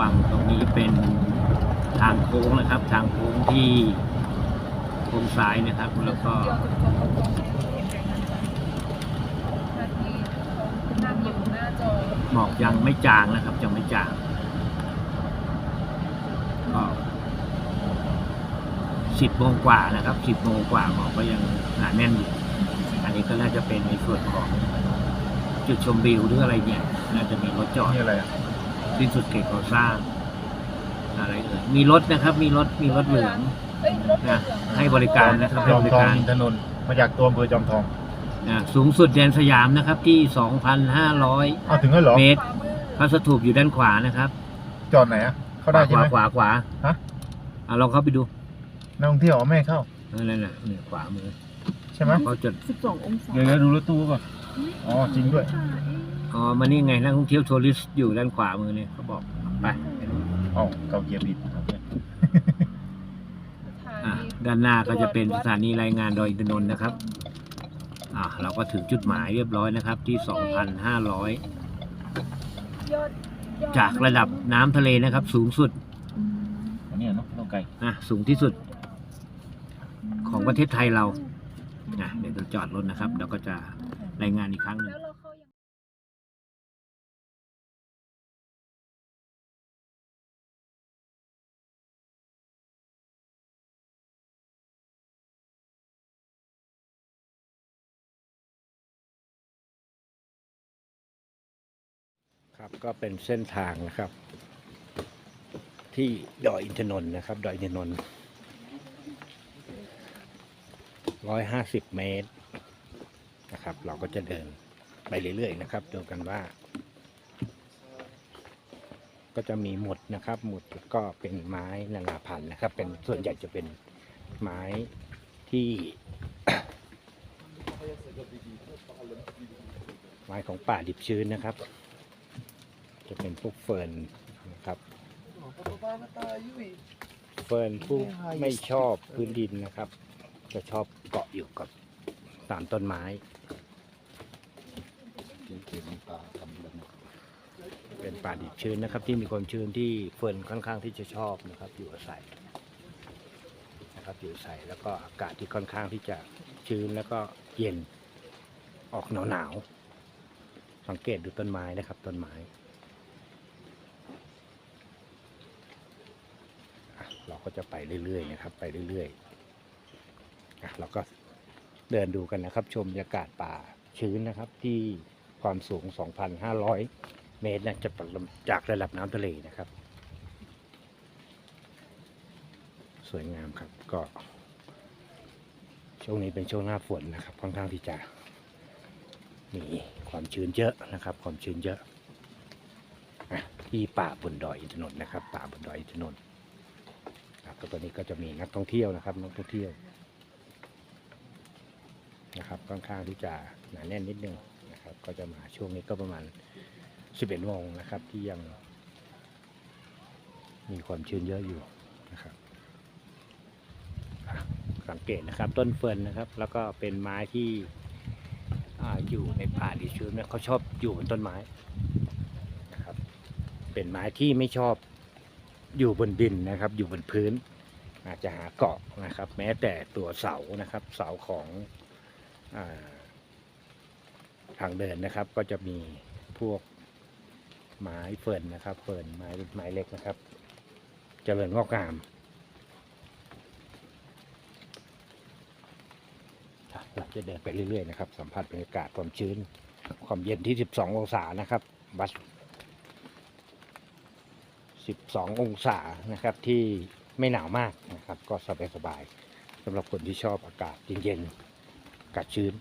วังตรงนี้เป็นทางโค้งนะครับ ทางโค้งที่โค้งซ้ายนะครับ แล้วก็เดียวจุดจบตรงๆเห็นกันนะคะนาทีเขานั่งอยู่หน้าจอหมอกยังไม่จางนะครับยังไม่จางก็สิบโมงกว่านะครับสิบโมงกว่าหมอกก็ยังหนาแน่นอยู่อันนี้ก็น่าจะเป็นในส่วนของจุดชมวิวหรืออะไรเนี่ย น่าจะมีรถจอดนี่อะไรอะ สิ้นสุดเขตก่อสร้าง อะไรเอ่ยมีรถนะครับ มีรถมีรถเหลืองเอ้ยรถเหลืนะองให้บริการนะครับจให้อมบริทองการอินทนนท์มาจากตัวอำเภอจอมทองนะสูงสุดแดนสยามนะครับ ที่ 2,500 เอาถึงแล้วเหรอ เมตร ขวามือพระสถูปอยู่ด้านขวานะครับ จอดไหนอะเข้าได้ใช่ขไหวามขวาขวาฮะ อะลองเข้าไปดูนักท่องเที่ยวเอาไม่ให้เข้า นั่นน่ะนี่ขวามือใช่ไหมเขาจด สิบสององศา เดี๋ยวดูรถตู้ก่อน อ๋อจริงด้วย อ๋อมานี่ไงนักท่องเที่ยวทัวริสต์อยู่ด้านขวามือเนี่ยเขาบอกไปไปดูอ๋อเกาเกียร์ผิดโอเคอะด้านหน้าก็จะเป็นสถานีรายงานดอยอินทนนท์นะครับอะเราก็ถึงจุดหมายเรียบร้อยนะครับ ที่ 2,500ยอดยอดจากระดับน้ำทะเลนะครับ สูงสุดอันนี้เนาะเราไกลนะสูงที่สุดของประเทศไทยเรานะเดี๋ยวเราจอดรถนะครับ เราก็จะ รายงานอีกครั้งหนึ่งแล้วเราเข้ายังครับก็เป็นเส้นทางนะครับ ที่ดอยอินทนนท์นะครับ ดอยอินทนนท์ร้อยห้าสิบเมตร นะครับ เราก็จะเดินไปเรื่อยๆนะครับดูกันว่า ก็จะมีหมุดนะครับ หมุดก็เป็นไม้นานาพันธุ์นะครับ เป็นส่วนใหญ่จะเป็นไม้ที่ ไม้ของป่าดิบชื้นนะครับ จะเป็นพวกเฟิร์นนะครับเฟิร์นผู้ไม่ชอบพื้นดินนะครับ จะชอบเกาะอยู่กับ ตามต้นไม้ เป็นป่าดิบชื้นนะครับ ที่มีความชื้นที่เฟิร์นค่อนข้างที่จะชอบนะครับ อยู่อาศัยนะครับอยู่อาศัยแล้วก็อากาศที่ค่อนข้างที่จะชื้นแล้วก็เย็นออกหนาวหนาวๆสังเกตดูต้นไม้นะครับต้นไม้เราก็จะไปเรื่อยๆนะครับ ไปเรื่อยๆอะเราก็ เดินดูกันนะครับ ชมบรรยากาศป่าชื้นนะครับ ที่ความสูง 2,500 เมตรนะจะจากระดับน้ำทะเลนะครับ สวยงามครับก็ ช่วงนี้เป็นช่วงหน้าฝนนะครับค่อนข้างที่จะมีความชื้นเยอะนะครับ ความชื้นเยอะที่ป่าบนดอยอินทนนท์นะครับ ป่าบนดอยอินทนนท์ครับแล้วตอนนี้ก็จะมีนักท่องเที่ยวนะครับ นักท่องเที่ยว นะครับค่อนข้างที่จะหนาแน่นนิดนึงนะครับก็จะมาช่วงนี้ก็ประมาณ 11โมงนะครับที่ยัง มีความชื้นเยอะอยู่นะครับสังเกตนะครับต้นเฟิร์นนะครับ แล้วก็เป็นไม้ที่ออยู่ในป่าดิชื้นเนี่ยเขาชอบอยู่บนต้นไม้นะครับ เป็นไม้ที่ไม่ชอบอยู่บนดินนะครับ อยู่บนพื้น อาจจะหาเกาะนะครับ แม้แต่ตัวเสานะครับ เสาของ ทางเดินนะครับก็จะมีพวกไม้เฟิร์นนะครับเฟิร์นไม้ไม้เล็กนะครับเจริญงอกงามเราจะเดินไปเรื่อยๆนะครับ สัมผัสบรรยากาศความชื้น ความเย็นที่ 12 องศานะครับวัด12 องศานะครับที่ไม่หนาวมากนะครับ ก็สบายๆสำหรับคนที่ชอบอากาศเย็นๆ กาศชื้น